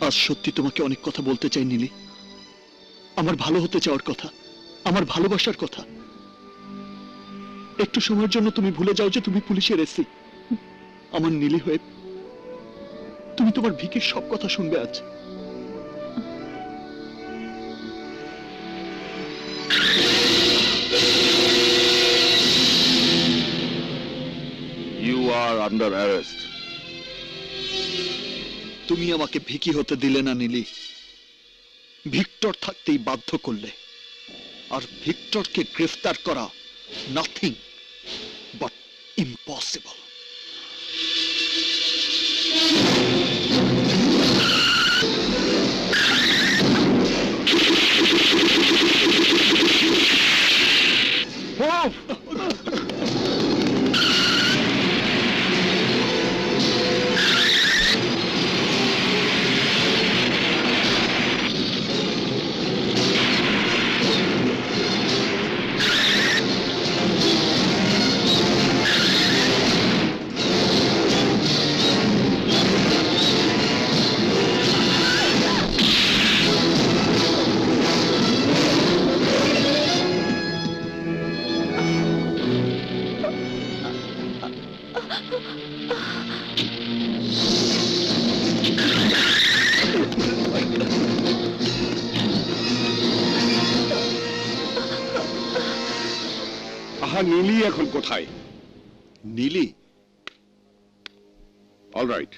আজ সত্যি তোমাকে অনেক কথা বলতে চাই, নীলি। আমার ভালো হতে চাওয়ার কথা, আমার ভালোবাসার কথা। একটু সময়ের জন্য তুমি ভুলে যাও যে তুমি পুলিশের এসি। আমার নীলি হয়ে তুমি তোমার ভিকির সব কথা শুনবে আজ। ইউ আর আন্ডার অ্যারেস্ট তুমি আমাকে ভিকি হতে দিলে না নিলি। ভিক্টর থাকতেই বাধ্য করলে। আর ভিক্টরকে গ্রেফতার করা নাথিং বাট ইম্পসিবল আহা নীলি এখন কোথায়? নীলি? অলরাইট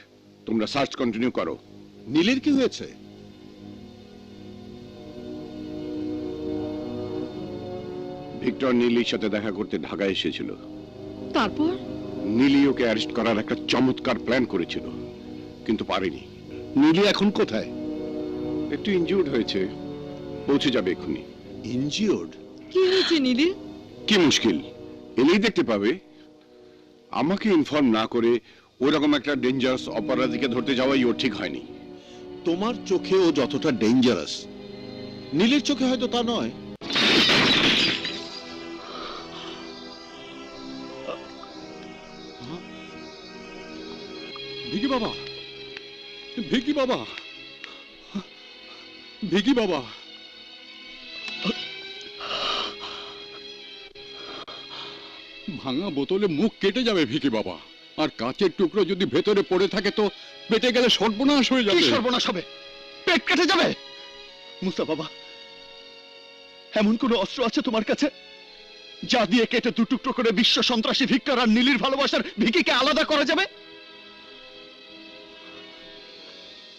তোমরা সার্চ কন্টিনিউ করো। নীলির কি হয়েছে? ভিক্টর নীলির সাথে দেখা করতে ঢাকায় এসেছিল। তারপর? নীলি ওকে অ্যারেস্ট করার একটা চমৎকার প্ল্যান করেছিল কিন্তু পারেনি। নীলি এখন কোথায়? একটু ইনজিউর্ড হয়েছে। পৌঁছে যাবে এক্ষুনি। ইনজিওর্ড কি হয়েছে নীলির কি মুশকিল? এলেই দেখতে পাবে। আমাকে ইনফর্ম না করে ওরকম একটা ডেঞ্জারাস অপরাধীকে ধরতে যাওয়াই ওর ঠিক হয়নি। তোমার চোখে ও যতটা ডেঞ্জারাস নীলের চোখে হয়তো তা নয়। ভিকি বাবা। ভিকি বাবা। ভিকি বাবা। ভাঙা বোতলে মুখ কেটে যাবে ভিকি বাবা। আর কাঁচের টুকরো যদি ভেতরে পড়ে থাকে তো পেটে গেলে সর্বনাশ হয়ে যাবে। সর্বনাশ হবে? পেট কেটে যাবে? মুসা বাবা, এমন কোন অস্ত্র আছে তোমার কাছে? যা দিয়ে কেটে দু টুকরো করে বিশ্ব সন্ত্রাসী ভিক্ষার আর নীলির ভালোবাসার ভিকিকে আলাদা করা যাবে?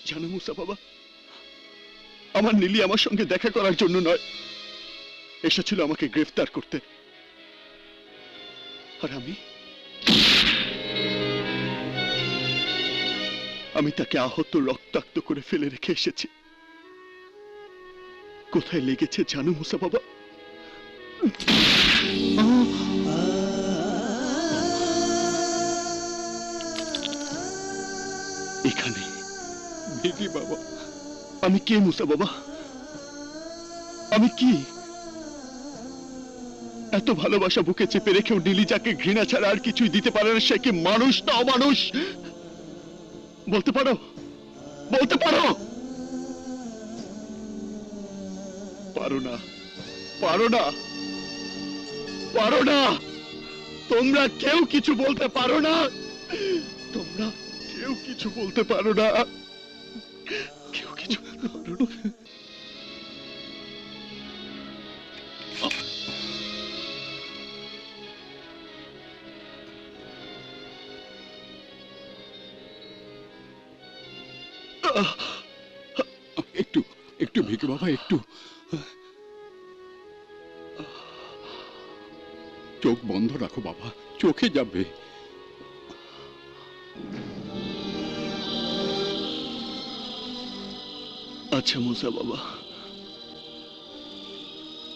জানো মুসা বাবা, আমার নীলি আমার সঙ্গে দেখা করার জন্য নয়। এসেছিল আমাকে গ্রেফতার করতে। আর আমি? আমি তাকে আহত, রক্তাক্ত করে ফেলে রেখে এসেছি। কোথায় লেগেছে জানো মুসা বাবা? ভিকি বাবা? আমি কে মুসা বাবা? আমি কি? এত ভালোবাসা বুকে চেপে রেখেও যাকে ঘৃণা ছাড়া আর কিছুই দিতে পারে না, সে কি মানুষ না অমানুষ? বলতে পারো? বলতে পারো? পারো না পারো না পারো না। তোমরা কেউ কিছু বলতে পারো না। তোমরা কেউ কিছু বলতে পারো না। কেউ কিছু বলতে পারো না একটু একটু ভিকি বাবা একটু চোখ বন্ধ রাখো বাবা চোখে যাবে আচ্ছা মুসা বাবা।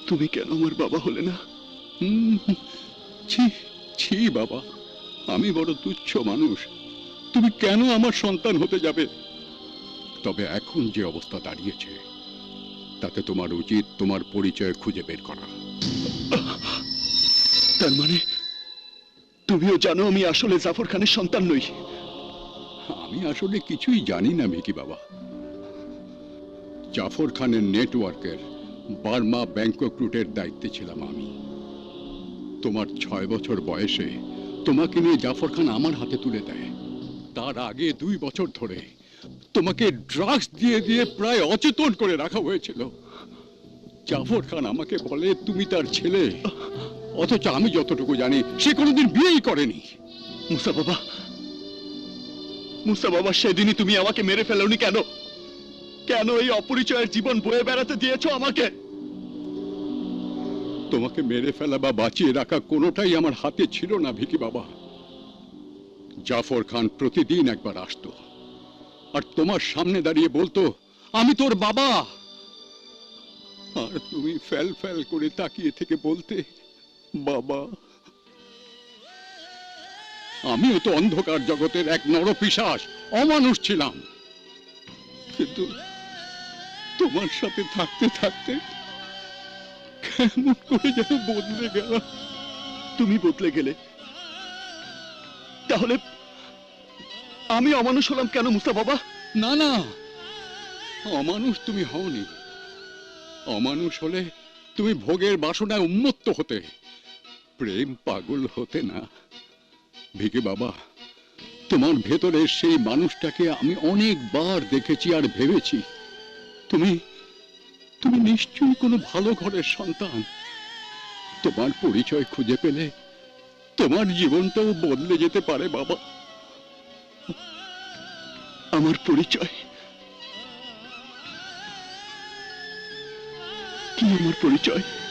তুমি কেন আমার বাবা হলে না? ছি ছি বাবা আমি বড় তুচ্ছ মানুষ। তুমি কেন আমার সন্তান হতে যাবে? তবে এখন যে অবস্থা দাঁড়িয়েছে তাতে তোমার উচিত তোমার পরিচয় খুঁজে বের করা। তার মানে তুমিও জানো আমি আসলে জাফর খানের সন্তান নই? আমি আসলে কিছুই জানি না ভিকি বাবা। জাফর খানের নেটওয়ার্কের বার্মা ব্যাংকক রুটের দায়িত্বে ছিলাম আমি। তোমার ছয় বছর বয়সে তোমাকে নিয়ে জাফর খান আমার হাতে তুলে দেয়। তার আগে দুই বছর ধরে তোমাকে ড্রাগস দিয়ে দিয়ে প্রায় অচেতন করে রাখা হয়েছিল। জাফর খান আমাকে বলে, তুমি তার ছেলে। অথচ আমি যতটুকু জানি, সে কোনোদিন বিয়েই করেনি। মুসা বাবা মুসা বাবা, সেদিনই তুমি আমাকে মেরে ফেলোনি কেন? কেন এই অপরিচয়ের জীবন বয়ে বেড়াতে দিয়েছ আমাকে? তোমাকে মেরে ফেলা বা বাঁচিয়ে রাখা কোনোটাই আমার হাতে ছিল না, ভিকি বাবা। জাফর খান প্রতিদিন একবার আসতো। আর তোমার সামনে দাঁড়িয়ে বলতো, আমি তোর বাবা! আর তুমি ফেল ফেল করে তাকিয়ে থেকে বলতে, বাবা! আমিও তো অন্ধকার জগতের এক নরপিশাস অমানুষ ছিলাম। কিন্তু তোমার সাথে থাকতে থাকতে কেমন করে যেন বদলে গেল তুমি বদলে গেলে। তাহলে আমি অমানুষ হলাম কেন মুসা বাবা? না না। অমানুষ তুমি হওনি। অমানুষ হলে তুমি ভোগের বাসনায় উন্মত্ত হতে। প্রেম পাগল হতে না। ভিকে বাবা তোমার ভেতরে সেই মানুষটাকে আমি অনেকবার দেখেছি আর ভেবেছি। তুমি তুমি নিশ্চয়ই কোনো ভালো ঘরের সন্তান। তোমার পরিচয় খুঁজে পেলে তোমার জীবনটাও বদলে যেতে পারে, বাবা। আমার পরিচয়। কি আমার পরিচয়?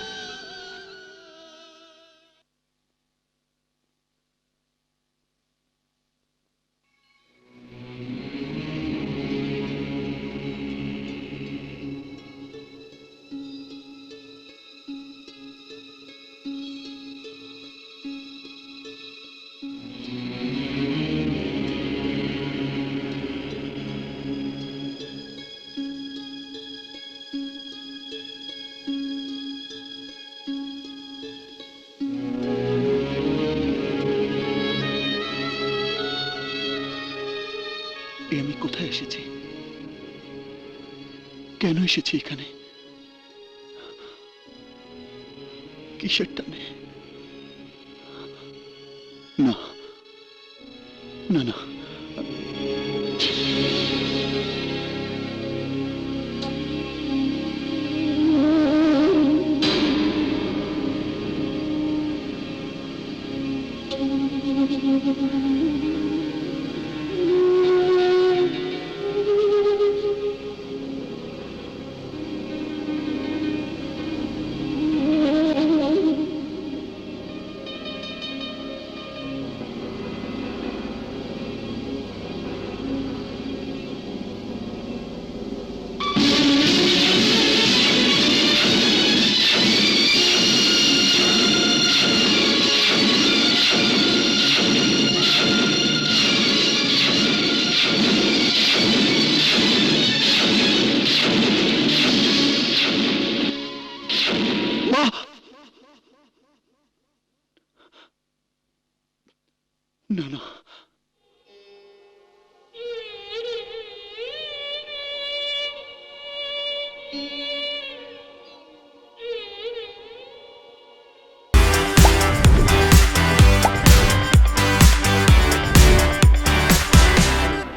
কেন এসেছি এখানে? কিসের টানে? না। না না।